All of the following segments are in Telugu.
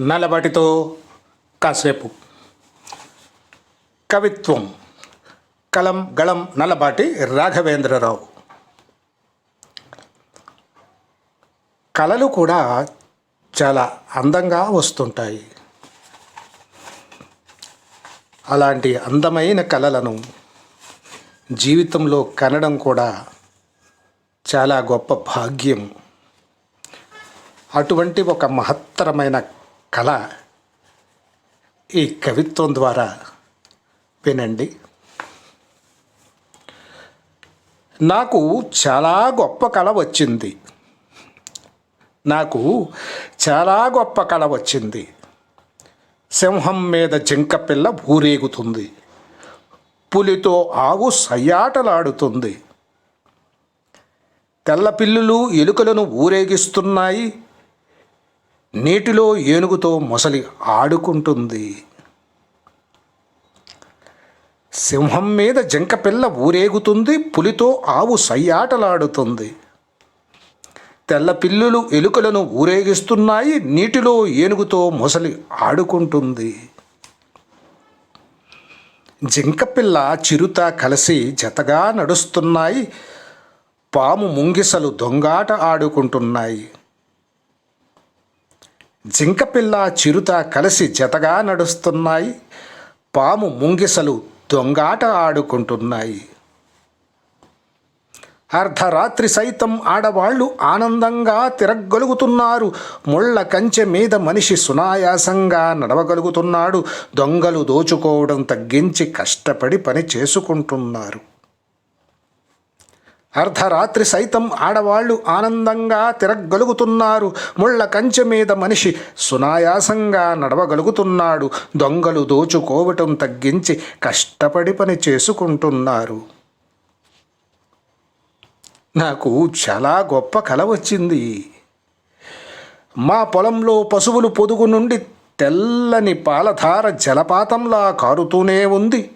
నల్లబటితో కాసేపు. కవిత్వం. కలం గళం నల్లబాటి రాఘవేంద్రరావు. కళలు కూడా చాలా అందంగా వస్తుంటాయి. అలాంటి అందమైన కళలను జీవితంలో కనడం కూడా చాలా గొప్ప భాగ్యం. అటువంటి ఒక మహత్తరమైన కళ ఈ కవిత్వం ద్వారా వినండి. నాకు చాలా గొప్ప కళ వచ్చింది. నాకు చాలా గొప్ప కళ వచ్చింది. సింహం మీద జింక పిల్ల ఊరేగుతుంది. పులితో ఆవు సయ్యాటలాడుతుంది. తెల్ల పిల్లులు ఎలుకలను ఊరేగిస్తున్నాయి. నీటిలో ఏనుగుతో మొసలి ఆడుకుంటుంది. సింహం మీద జింకపిల్ల ఊరేగుతుంది పులితో ఆవు సయ్యాటలాడుతుంది. తెల్ల పిల్లులు ఎలుకలను ఊరేగిస్తున్నాయి నీటిలో ఏనుగుతో మొసలి ఆడుకుంటుంది. జింకపిల్ల చిరుత కలిసి జతగా నడుస్తున్నాయి పాము ముంగిసలు దొంగాట ఆడుకుంటున్నాయి. జింకపిల్ల చిరుత కలిసి జతగా నడుస్తున్నాయి. పాము ముంగిసలు దొంగాట ఆడుకుంటున్నాయి. అర్ధరాత్రి సైతం ఆడవాళ్ళు ఆనందంగా తిరగలుగుతున్నారు ముళ్ళ కంచె మీద మనిషి సునాయాసంగా నడవగలుగుతున్నాడు. దొంగలు దోచుకోవడం తగ్గించి కష్టపడి పని చేసుకుంటున్నారు. అర్ధరాత్రి సైతం ఆడవాళ్ళు ఆనందంగా తిరగలుగుతున్నారు ముళ్ళ కంచె మీద మనిషి సునాయాసంగా నడవగలుగుతున్నాడు. దొంగలు దోచుకోవటం తగ్గించి కష్టపడి పని చేసుకుంటున్నారు. నాకు చాలా గొప్ప కల వచ్చింది. మా పొలంలో పశువులు పొదుగు నుండి తెల్లని పాలధార జలపాతంలా కారుతూనే ఉంది.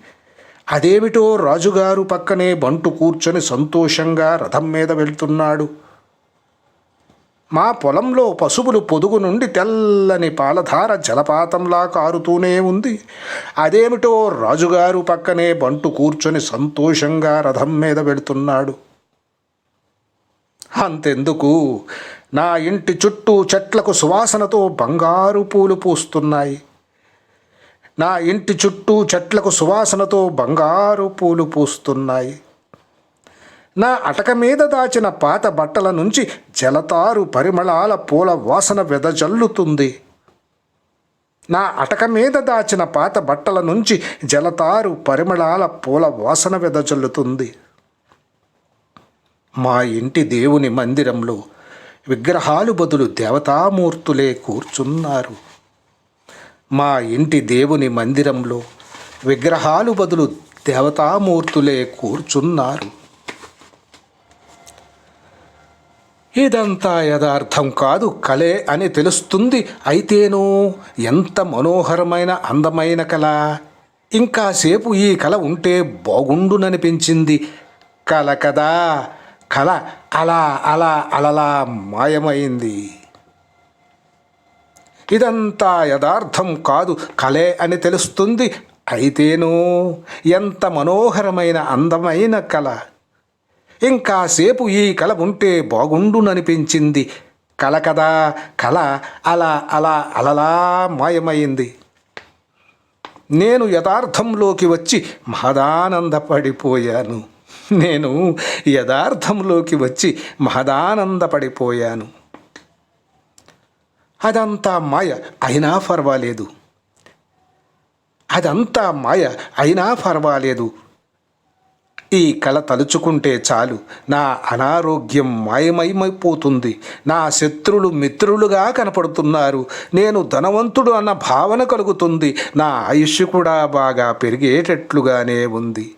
అదేమిటో రాజుగారు పక్కనే బంటు కూర్చొని సంతోషంగా రథం మీద వెళ్తున్నాడు. మా పొలంలో పశువులు పొదుగు నుండి తెల్లని పాలధార జలపాతంలా కారుతూనే ఉంది. అదేమిటో రాజుగారు పక్కనే బంటు కూర్చొని సంతోషంగా రథం మీద వెళుతున్నాడు. అంతెందుకు? నా ఇంటి చుట్టూ చెట్లకు సువాసనతో బంగారు పూలు పూస్తున్నాయి. నా ఇంటి చుట్టూ చెట్లకు సువాసనతో బంగారు పూలు పూస్తున్నాయి. నా అటక మీద దాచిన పాత బట్టల నుంచి జలతారు పరిమళాల పూల వాసన వెదజల్లుతుంది. నా అటక మీద దాచిన పాత బట్టల నుంచి జలతారు పరిమళాల పూల వాసన వెదజల్లుతుంది. మా ఇంటి దేవుని మందిరంలో విగ్రహాలు బదులు దేవతామూర్తులే కూర్చున్నారు. మా ఇంటి దేవుని మందిరంలో విగ్రహాలు బదులు దేవతామూర్తులే కూర్చున్నారు. ఇదంతా యథార్థం కాదు కలే అని తెలుస్తుంది అయితేనో ఎంత మనోహరమైన అందమైన కళ. ఇంకాసేపు ఈ కళ ఉంటే బాగుండుననిపించింది. కల కదా. కళ అలా అలా అలలా మాయమైంది. ఇదంతా యథార్థం కాదు. కలే అని తెలుస్తుంది. అయితేనూ ఎంత మనోహరమైన అందమైన కళ. ఇంకాసేపు ఈ కళ ఉంటే బాగుండుననిపించింది. కళ కదా కళ అలా అలా అలలా మాయమైంది. నేను యథార్థంలోకి వచ్చి మహదానందపడిపోయాను. నేను యథార్థంలోకి వచ్చి మహదానందపడిపోయాను. అదంతా మాయ అయినా పర్వాలేదు అదంతా మాయ అయినా పర్వాలేదు ఈ కళ తలుచుకుంటే చాలు. నా అనారోగ్యం మాయమయమైపోతుంది నా శత్రులు మిత్రులుగా కనపడుతున్నారు. నేను ధనవంతుడు అన్న భావన కలుగుతుంది. నా ఆయుష్ కూడా బాగా పెరిగేటట్లుగానే ఉంది.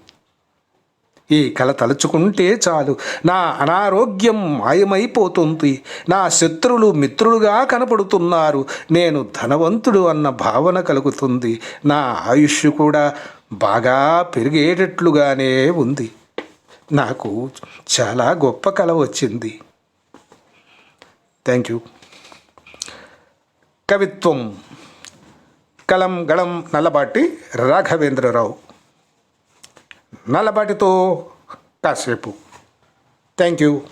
ఈ కళ తలుచుకుంటే చాలు. నా అనారోగ్యం మాయమైపోతుంది. నా శత్రులు మిత్రులుగా కనపడుతున్నారు. నేను ధనవంతుడు అన్న భావన కలుగుతుంది. నా ఆయుష్ కూడా బాగా పెరిగేటట్లుగానే ఉంది. నాకు చాలా గొప్ప కళ వచ్చింది. థ్యాంక్ యూ కవిత్వం. కలం గళం నల్లబాటి రాఘవేంద్రరావు. నల్లబాటితో కాసేపు. Thank you